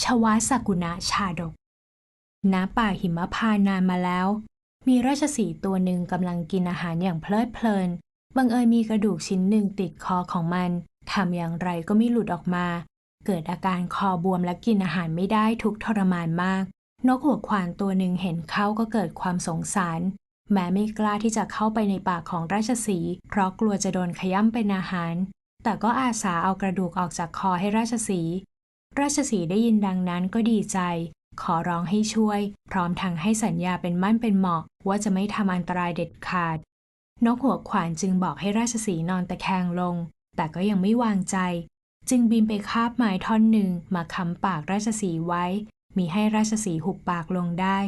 ชวาสกุณะชาดก ณ ป่าหิมพานต์นานมาแล้ว มีราชสีตัวหนึ่งกำลังกินอาหารอย่างเพลิดเพลิน บังเอิญมีกระดูกชิ้นหนึ่งติดคอของมัน ทำอย่างไรก็ไม่หลุดออกมา เกิดอาการคอบวมและกินอาหารไม่ได้ทุกทรมานมาก นกหัวขวานตัวหนึ่งเห็นเข้าก็เกิดความสงสาร แม้ไม่กล้าที่จะเข้าไปในปากของราชสี เพราะกลัวจะโดนขย้ำเป็นอาหาร แต่ก็อาสาเอากระดูกออกจากคอให้ราชสี ราชสีได้ยินดังนั้นก็ดีใจ ขอร้องให้ช่วย พร้อมทั้งให้สัญญาเป็นมั่นเป็นเหมาะ ว่าจะไม่ทำอันตรายเด็ดขาด นกหัวขวานจึงบอกให้ราชสีนอนตะแคงลง แต่ก็ยังไม่วางใจ จึงบินไปคาบไม้ท่อนหนึ่งมาค้ำปากราชสีไว้ มีให้ราชสีหุบปากลงได้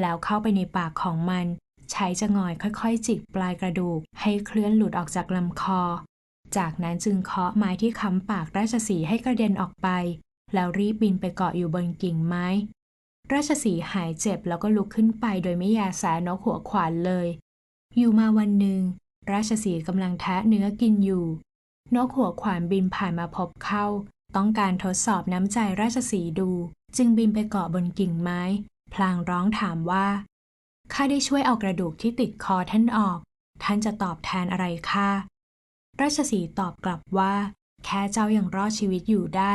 แล้วเข้าไปในปากของมัน ใช้จะงอยค่อยๆ จิกปลายกระดูก ให้เคลื่อนหลุดออกจากลำคอ จากนั้นจึงเคาะไม้ที่ค้ำปากราชสีให้กระเด็นออกไป แล้วรีบบินไปเกาะอยู่บนกิ่งไม้ ราชสีห์หายเจ็บแล้วก็ลุกขึ้นไปโดยไม่ยาแสนกหัวขวานเลย อยู่มาวันหนึ่ง ราชสีห์กำลังแทะเนื้อกินอยู่ นกหัวขวานบินผ่านมาพบเข้า ต้องการทดสอบน้ำใจราชสีห์ดู จึงบินไปเกาะบนกิ่งไม้ พลางร้องถามว่าข้าได้ช่วยเอากระดูกที่ติดคอท่านออก ท่านจะตอบแทนอะไรข้าราชสีห์ตอบกลับว่า แค่เจ้ายังรอดชีวิตอยู่ได้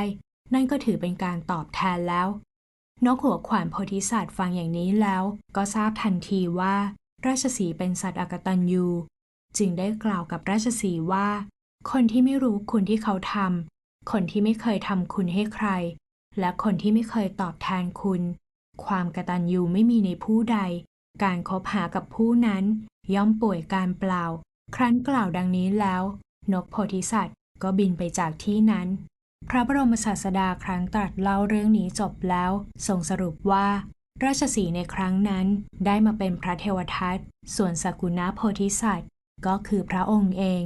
นั่นก็ถือเป็นการตอบแทนแล้ว นกหัวขวานโพธิสัตว์ฟังอย่างนี้แล้ว ก็ทราบทันทีว่า ราชสีเป็นสัตว์อกตัญญูจึงได้กล่าวกับราชสีว่า คนที่ไม่รู้คุณที่เขาทำคนที่ไม่เคยทำคุณให้ใคร และคนที่ไม่เคยตอบแทนคุณ ความกตัญญูไม่มีในผู้ใด การคบหากับผู้นั้น ย่อมป่วยการเปล่า ครั้นกล่าวดังนี้แล้ว นกโพธิสัตว์ก็บินไปจากที่นั้น พระบรมศาสดาครั้งตรัสเล่าเรื่องนี้จบแล้วทรงสรุปว่า ราชสีในครั้งนั้นได้มาเป็นพระเทวทัตส่วนสกุณาโพธิสัตว์ ก็คือพระองค์เอง